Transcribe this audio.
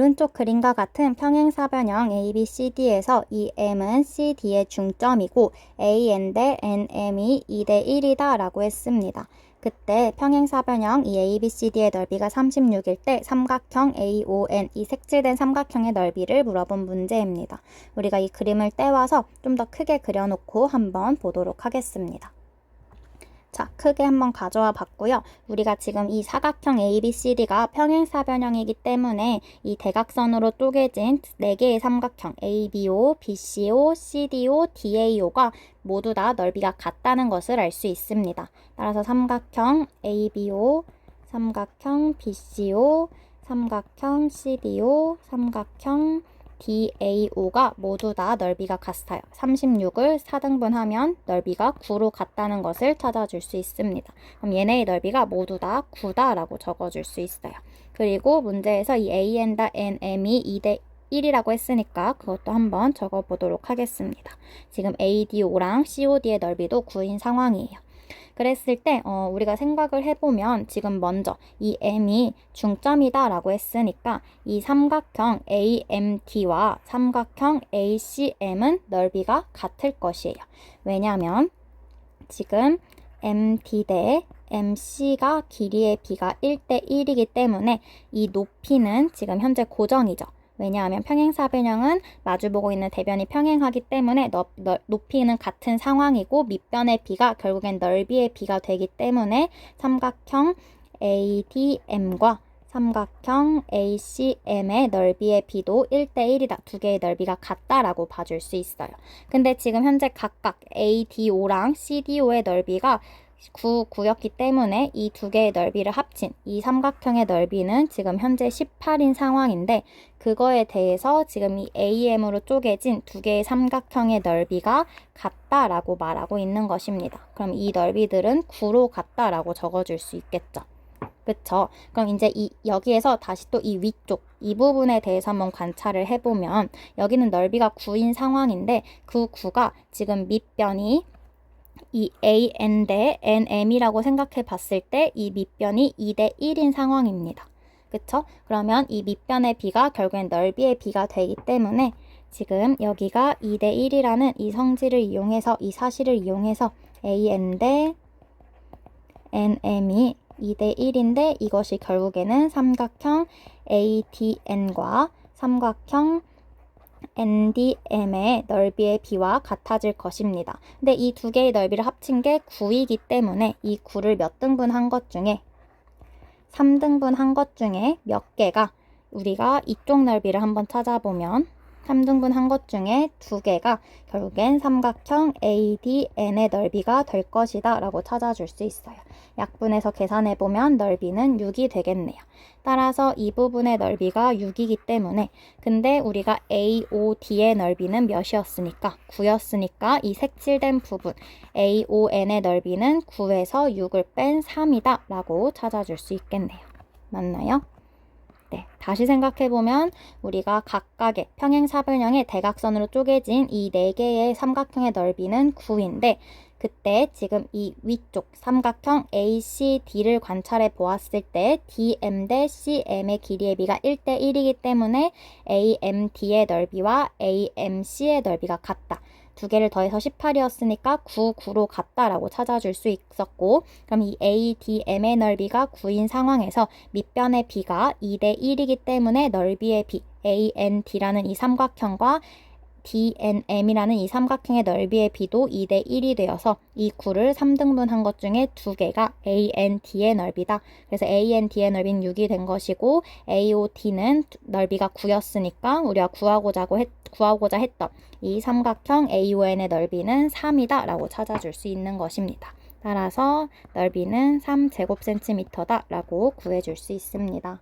오른쪽 그림과 같은 평행사변형 ABCD에서 이 M은 CD의 중점이고 AN 대 NM이 2대 1이다 라고 했습니다. 그때 평행사변형 이 ABCD의 넓이가 36일 때 삼각형 AON 이 색칠된 삼각형의 넓이를 물어본 문제입니다. 우리가 이 그림을 떼와서 좀 더 크게 그려놓고 한번 보도록 하겠습니다. 자, 크게 한번 가져와 봤고요. 우리가 지금 이 사각형 ABCD가 평행사변형이기 때문에 이 대각선으로 쪼개진 4개의 삼각형 ABO, BCO, CDO, DAO가 모두 다 넓이가 같다는 것을 알 수 있습니다. 따라서 삼각형 ABO, 삼각형 BCO, 삼각형 CDO, 삼각형 DAO가 모두 다 넓이가 같아요. 36을 4등분하면 넓이가 9로 같다는 것을 찾아줄 수 있습니다. 그럼 얘네의 넓이가 모두 다 9다라고 적어줄 수 있어요. 그리고 문제에서 이 AN다 NM이 2대 1이라고 했으니까 그것도 한번 적어보도록 하겠습니다. 지금 ADO랑 COD의 넓이도 9인 상황이에요. 그랬을 때 어, 우리가 생각을 해보면 지금 먼저 이 M이 중점이다라고 했으니까 이 삼각형 AMT와 삼각형 ACM은 넓이가 같을 것이에요. 왜냐하면 지금 MT 대 MC가 길이의 비가 1대 1이기 때문에 이 높이는 지금 현재 고정이죠. 왜냐하면 평행사변형은 마주보고 있는 대변이 평행하기 때문에 너, 너, 높이는 같은 상황이고 밑변의 비가 결국엔 넓이의 비가 되기 때문에 삼각형 ADM과 삼각형 ACM의 넓이의 비도 1대1이다. 두 개의 넓이가 같다라고 봐줄 수 있어요. 근데 지금 현재 각각 ADO랑 CDO의 넓이가 9, 9였기 때문에 이 두 개의 넓이를 합친 이 삼각형의 넓이는 지금 현재 18인 상황인데 그거에 대해서 지금 이 AM으로 쪼개진 두 개의 삼각형의 넓이가 같다라고 말하고 있는 것입니다. 그럼 이 넓이들은 9로 같다라고 적어줄 수 있겠죠. 그쵸? 그럼 이제 이 여기에서 다시 또 이 위쪽 이 부분에 대해서 한번 관찰을 해보면 여기는 넓이가 9인 상황인데 그 9가 지금 밑변이 이 AN 대 NM이라고 생각해 봤을 때 이 밑변이 2대 1인 상황입니다. 그쵸? 그러면 이 밑변의 비가 결국엔 넓이의 비가 되기 때문에 지금 여기가 2대 1이라는 이 성질을 이용해서 이 사실을 이용해서 AN 대 NM이 2대 1인데 이것이 결국에는 삼각형 ATN과 삼각형 NDM의 넓이의 비와 같아질 것입니다. 근데 이 두 개의 넓이를 합친 게 9이기 때문에 이 9를 몇 등분 한 것 중에 3등분 한 것 중에 몇 개가 우리가 이쪽 넓이를 한번 찾아보면 3등분 한 것 중에 두 개가 결국엔 삼각형 ADN의 넓이가 될 것이다 라고 찾아줄 수 있어요. 약분해서 계산해보면 넓이는 6이 되겠네요. 따라서 이 부분의 넓이가 6이기 때문에 근데 우리가 AOD의 넓이는 몇이었으니까 9였으니까 이 색칠된 부분 AON의 넓이는 9에서 6을 뺀 3이다 라고 찾아줄 수 있겠네요. 맞나요? 네, 다시 생각해보면 우리가 각각의 평행사변형의 대각선으로 쪼개진 이 네 개의 삼각형의 넓이는 9인데 그때 지금 이 위쪽 삼각형 ACD를 관찰해 보았을 때 DM 대 CM의 길이의 비가 1대 1이기 때문에 AMD의 넓이와 AMC의 넓이가 같다. 두 개를 더해서 18이었으니까 9, 9로 같다라고 찾아줄 수 있었고 그럼 이 ADM의 넓이가 9인 상황에서 밑변의 비가 2대 1이기 때문에 넓이의 비 AND라는 이 삼각형과 DNM이라는 이 삼각형의 넓이의 비도 2대 1이 되어서 이 9를 3등분 한 것 중에 두 개가 AND의 넓이다. 그래서 AND의 넓이는 6이 된 것이고 AOT는 넓이가 9였으니까 우리가 구하고자, 했, 구하고자 했던 이 삼각형 AON의 넓이는 3이다 라고 찾아줄 수 있는 것입니다. 따라서 넓이는 3제곱센티미터다 라고 구해줄 수 있습니다.